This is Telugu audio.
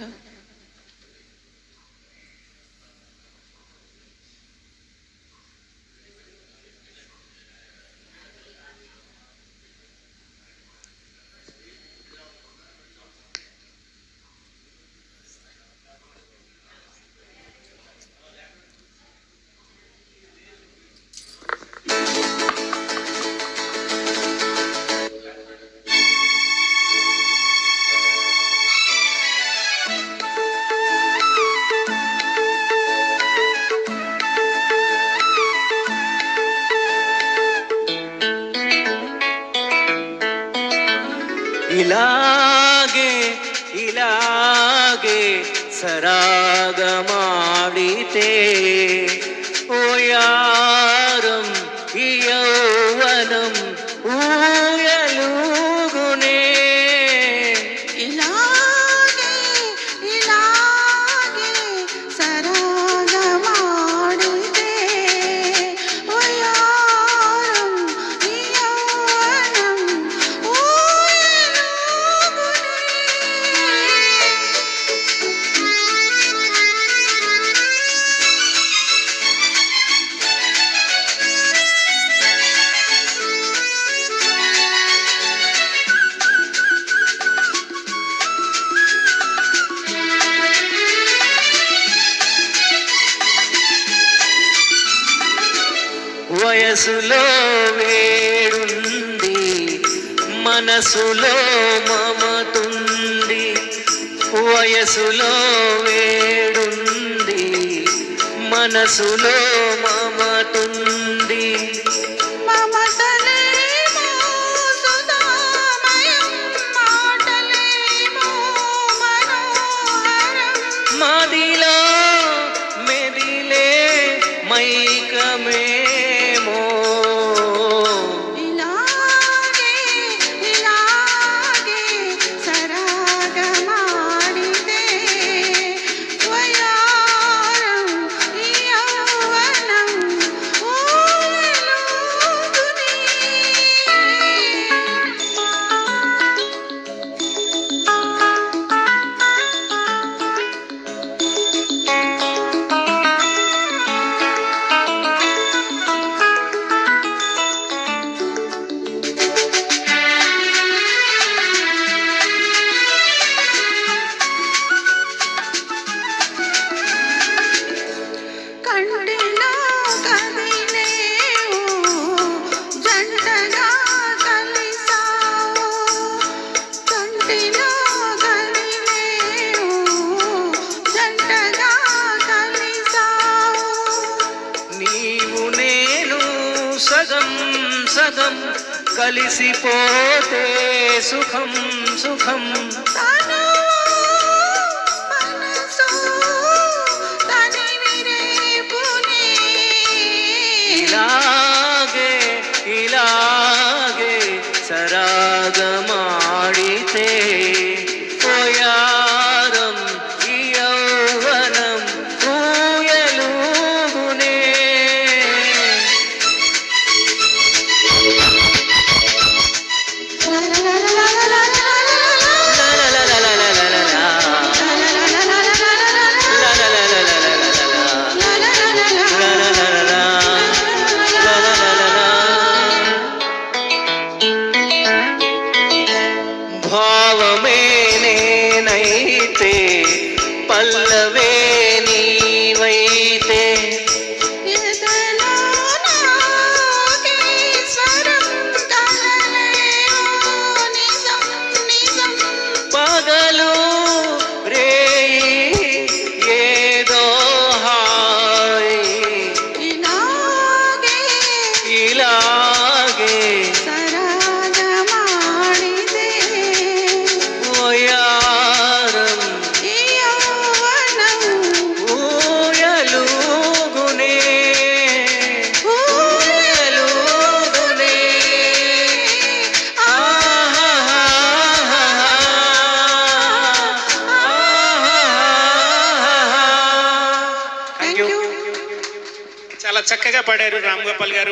হলো ಇಲಾಗೆ ಇಲಾಗೆ ಸರಾಗಮಾಡಿತೆ ಓಯಾರಂ ಯೌವನಂ ಊಯಲೂಗುನೇ వయసులో వేడుంది మనసులో మమతుంది. వయసులో వేడుంది మనసులో మమతుంది. సగం కలిసిపోతే సుఖం సుఖం. ఇలాగే ఇలాగే సరాగమాడితే భావమే నేనైతే పల్లవే చక్కగా పాడారు రామ్ గోపాల్ గారు.